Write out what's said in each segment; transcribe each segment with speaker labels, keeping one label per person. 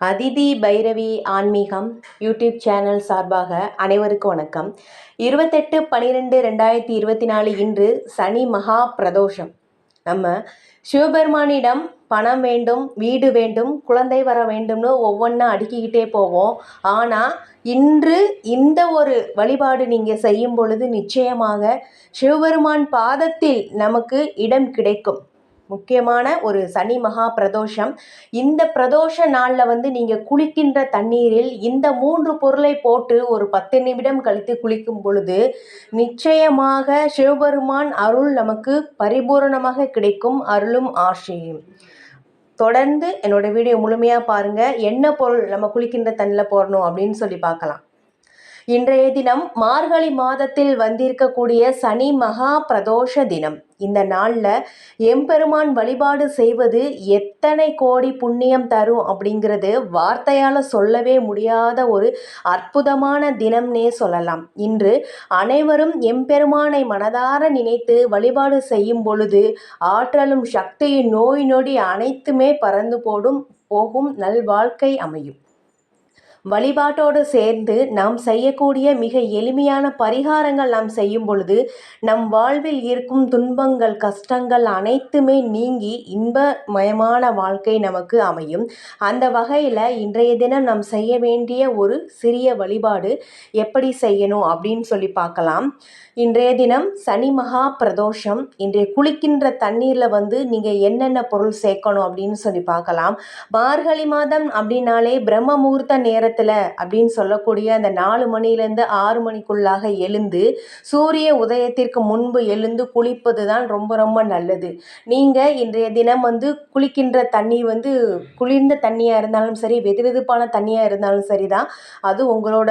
Speaker 1: அதிதி பைரவி ஆன்மீகம் YouTube channel சார்பாக அனைவருக்கும் வணக்கம். இருபத்தெட்டு பனிரெண்டு ரெண்டாயிரத்தி இருபத்தி நாலு இன்று சனி மகா பிரதோஷம். நம்ம சிவபெருமானிடம் பணம் வேண்டும் வீடு வேண்டும் குழந்தை வர வேண்டும்னு ஒவ்வொன்றா அடுக்கிக்கிட்டே போவோம். ஆனால் இன்று இந்த ஒரு வழிபாடு நீங்கள் செய்யும் பொழுது நிச்சயமாக சிவபெருமான் பாதத்தில் நமக்கு இடம் கிடைக்கும். முக்கியமான ஒரு சனி மகா பிரதோஷம். இந்த பிரதோஷ நாளில் வந்து நீங்கள் குளிக்கின்ற தண்ணீரில் இந்த மூன்று பொருளை போட்டு ஒரு பத்து நிமிடம் கழித்து குளிக்கும் பொழுது நிச்சயமாக சிவபெருமான் அருள் நமக்கு பரிபூரணமாக கிடைக்கும் அருளும் ஆசையும் தொடர்ந்து என்னோட வீடியோ முழுமையாக பாருங்கள் என்ன பொருள் நம்ம குளிக்கின்ற தண்ணியில் போடணும் அப்படின்னு சொல்லி பார்க்கலாம். இன்றைய தினம் மார்கழி மாதத்தில் வந்திருக்கக்கூடிய சனி மகா பிரதோஷ தினம். இந்த நாளில் எம்பெருமான் வழிபாடு செய்வது எத்தனை கோடி புண்ணியம் தரும் அப்படிங்கிறது வார்த்தையால் சொல்லவே முடியாத ஒரு அற்புதமான தினம்னே சொல்லலாம். இன்று அனைவரும் எம்பெருமானை மனதார நினைத்து வழிபாடு செய்யும் பொழுது ஆற்றலும் சக்தியின் நோய் நொடி அனைத்துமே பறந்து போடும் போகும் நல்வாழ்க்கை அமையும். வழிபாட்டோடு சேர்ந்து நாம் செய்யக்கூடிய மிக எளிமையான பரிகாரங்கள் நாம் செய்யும் பொழுது நம் வாழ்வில் இருக்கும் துன்பங்கள் கஷ்டங்கள் அனைத்துமே நீங்கி இன்பமயமான வாழ்க்கை நமக்கு அமையும். அந்த வகையில் இன்றைய தினம் நாம் செய்ய வேண்டிய ஒரு சிறிய வழிபாடு எப்படி செய்யணும் அப்படின்னு சொல்லி பார்க்கலாம். இன்றைய தினம் சனி மகா பிரதோஷம். இன்றைய குளிக்கின்ற தண்ணீரில் வந்து நீங்கள் என்னென்ன பொருள் சேர்க்கணும் அப்படின்னு சொல்லி பார்க்கலாம். மார்கழி மாதம் அப்படின்னாலே பிரம்ம முகூர்த்த நேரத்தில் அப்படின்னு சொல்லக்கூடிய அந்த நாலு மணிலேருந்து ஆறு மணிக்குள்ளாக எழுந்து சூரிய உதயத்திற்கு முன்பு எழுந்து குளிப்பது தான் ரொம்ப ரொம்ப நல்லது. நீங்கள் இன்றைய தினம் வந்து குளிக்கின்ற தண்ணி வந்து குளிர்ந்த தண்ணியாக இருந்தாலும் சரி வெது வெதுப்பான தண்ணியாக இருந்தாலும் சரி தான் அது உங்களோட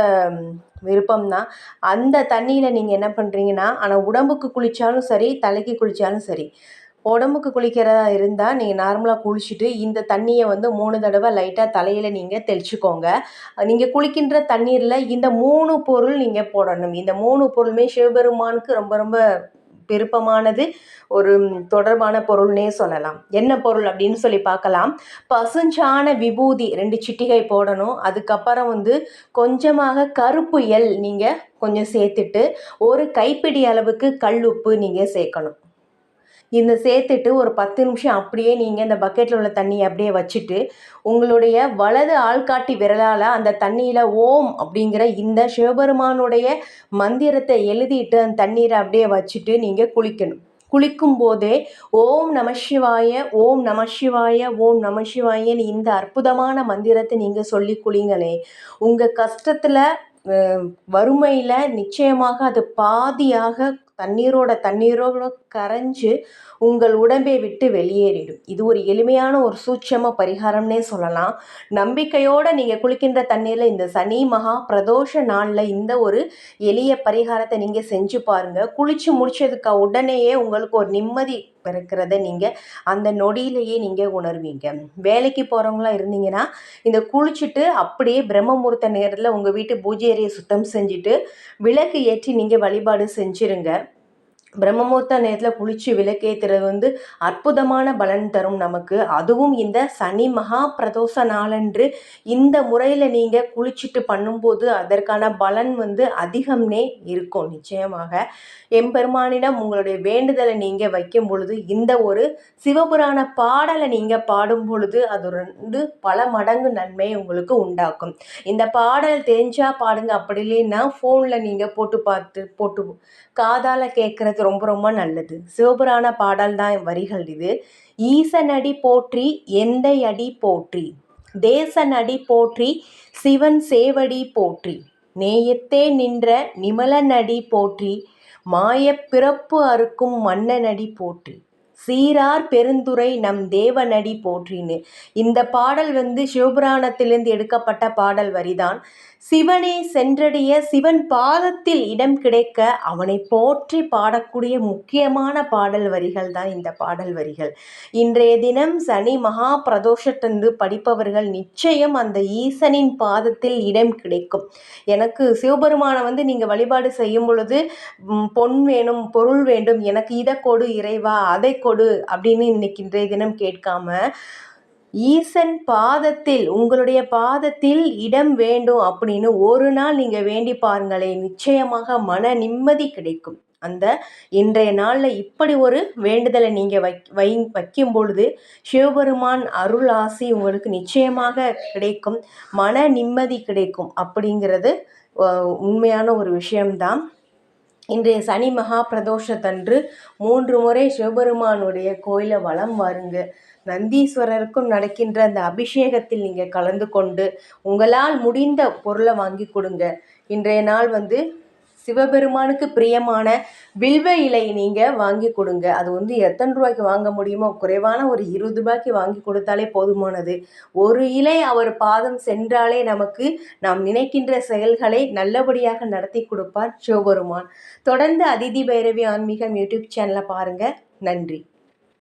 Speaker 1: விருப்பம் தான் அந்த தண்ணியில் நீங்கள் என்ன பண்ணுறீங்கன்னா ஆனால் உடம்புக்கு குளித்தாலும் சரி தலைக்கு குளித்தாலும் சரி உடம்புக்கு குளிக்கிறதா இருந்தால் நீங்கள் நார்மலாக குளிச்சுட்டு இந்த தண்ணியை வந்து மூணு தடவை லைட்டாக தலையில் நீங்கள் தெளிச்சுக்கோங்க. நீங்கள் குளிக்கின்ற தண்ணீரில் இந்த மூணு பொருள் நீங்கள் போடணும். இந்த மூணு பொருளுமே சிவபெருமானுக்கு ரொம்ப ரொம்ப விருப்பமானது. ஒரு தொடர்பான பொருள்னே சொல்லலாம். என்ன பொருள் அப்படின்னு சொல்லி பார்க்கலாம். பசுஞ்சான விபூதி ரெண்டு சிட்டிகை போடணும். அதுக்கப்புறம் வந்து கொஞ்சமாக கருப்பு எல் நீங்கள் கொஞ்சம் சேர்த்துட்டு ஒரு கைப்பிடி அளவுக்கு கல் உப்பு நீங்கள் சேர்க்கணும். இந்த சேர்த்துட்டு ஒரு பத்து நிமிஷம் அப்படியே நீங்கள் இந்த பக்கெட்டில் உள்ள தண்ணியை அப்படியே வச்சுட்டு உங்களுடைய வலது ஆள்காட்டி விரலால் அந்த தண்ணியில் ஓம் அப்படிங்கிற இந்த சிவபெருமானுடைய மந்திரத்தை எழுதிட்டு அந்த தண்ணீரை அப்படியே வச்சுட்டு நீங்கள் குளிக்கணும். குளிக்கும் போதே ஓம் நம சிவாய ஓம் நம சிவாய ஓம் நம சிவாயன்னு இந்த அற்புதமான மந்திரத்தை நீங்கள் சொல்லி குளிங்களே. உங்கள் கஷ்டத்தில் வறுமையில் நிச்சயமாக அது பாதியாக தண்ணீரோட தண்ணீரோட கரைஞ்சு உங்கள் உடம்பை விட்டு வெளியேறிடும். இது ஒரு எளிமையான ஒரு சூட்சம பரிகாரம்னே சொல்லலாம். நம்பிக்கையோடு நீங்கள் குளிக்கின்ற தண்ணீரில் இந்த சனி மகா பிரதோஷ நாளில் இந்த ஒரு எளிய பரிகாரத்தை நீங்கள் செஞ்சு பாருங்கள் குளித்து முடிச்சதுக்கு உடனேயே உங்களுக்கு ஒரு நிம்மதி பிறக்கிறத நீங்கள் அந்த நொடியிலேயே நீங்கள் உணர்வீங்க. வேலைக்கு போகிறவங்களாம் இருந்தீங்கன்னா இந்த குளிச்சுட்டு அப்படியே பிரம்மமுகூர்த்த நேரத்தில் உங்கள் வீட்டு பூஜை அறையை சுத்தம் செஞ்சுட்டு விளக்கு ஏற்றி நீங்கள் வழிபாடு செஞ்சுருங்க. பிரம்மமுகூர்த்த நேரத்தில் குளித்து விளக்கேற்றுறது வந்து அற்புதமான பலன் தரும் நமக்கு. அதுவும் இந்த சனி மகா பிரதோஷ நாளன்று இந்த முறையில் நீங்கள் குளிச்சுட்டு பண்ணும்போது அதற்கான பலன் வந்து அதிகம்னே இருக்கும் நிச்சயமாக. எம்பெருமானிடம் உங்களுடைய வேண்டுதலை நீங்கள் வைக்கும் பொழுது இந்த ஒரு சிவபுராண பாடலை நீங்கள் பாடும் பொழுது அது வந்து பல மடங்கு நன்மை உங்களுக்கு உண்டாக்கும். இந்த பாடல் தெரிஞ்சால் பாடுங்க. அப்படி இல்லைன்னா ஃபோனில் நீங்கள் போட்டு பார்த்து போட்டு காதால் கேட்குறது ரொம்ப ரொம்ப நல்லது. சிவபுராண பாடல் தான் வரிகள் இது. ஈசனடி போற்றி எந்தை அடி போற்றி. தேசனடி போற்றி சிவன் சேவடி போற்றி. நேயத்தே நின்ற நிமலனடி போற்றி. மாயப்பிறப்பு அறுக்கும் மன்னனடி போற்றி. சீரார் பெருந்துரை நம் தேவனடி போற்றின்னு இந்த பாடல் வந்து சிவபுராணத்திலிருந்து எடுக்கப்பட்ட பாடல் வரிதான். சிவனை சென்றடைய சிவன் பாதத்தில் இடம் கிடைக்க அவனை போற்றி பாடக்கூடிய முக்கியமான பாடல் வரிகள் தான் இந்த பாடல் வரிகள். இன்றைய தினம் சனி மகா பிரதோஷத்தந்து படிப்பவர்கள் நிச்சயம் அந்த ஈசனின் பாதத்தில் இடம் கிடைக்கும். எனக்கு சிவபெருமானை வந்து நீங்கள் வழிபாடு செய்யும் பொழுது பொன் வேணும் பொருள் வேண்டும் எனக்கு இதை கொடு இறைவா அதை கொடு அப்படின்னு இன்னைக்கு இன்றைய தினம் கேட்காம ஈசன் பாதத்தில் உங்களுடைய பாதத்தில் இடம் வேண்டும் அப்படின்னு ஒரு நாள் நீங்கள் வேண்டி பாருங்களேன் நிச்சயமாக மன நிம்மதி கிடைக்கும். அந்த இன்றைய நாளில் இப்படி ஒரு வேண்டுதலை நீங்கள் வை வை வைக்கும் பொழுது சிவபெருமான் அருள் ஆசி உங்களுக்கு நிச்சயமாக கிடைக்கும் மன நிம்மதி கிடைக்கும் அப்படிங்கிறது உண்மையான ஒரு விஷயம்தான். இன்றைய சனி மகா பிரதோஷத்தன்று மூன்று முறை சிவபெருமானுடைய கோயிலை வலம் வாருங்க. நந்தீஸ்வரருக்கும் நடக்கின்ற அந்த அபிஷேகத்தில் நீங்கள் கலந்து கொண்டு உங்களால் முடிந்த பொருளை வாங்கி கொடுங்க. இன்றைய நாள் வந்து சிவபெருமானுக்கு பிரியமான வில்வ இலை நீங்கள் வாங்கி கொடுங்க. அது வந்து எத்தனை ரூபாய்க்கு வாங்க முடியுமோ குறைவான ஒரு இருபது ரூபாய்க்கு வாங்கி கொடுத்தாலே போதுமானது. ஒரு இலை அவர் பாதம் சென்றாலே நமக்கு நாம் நினைக்கின்ற செயல்களை நல்லபடியாக நடத்தி கொடுப்பார் சிவபெருமான். தொடர்ந்து அதிதி பைரவி ஆன்மீகம் யூடியூப் சேனலை பாருங்கள் நன்றி.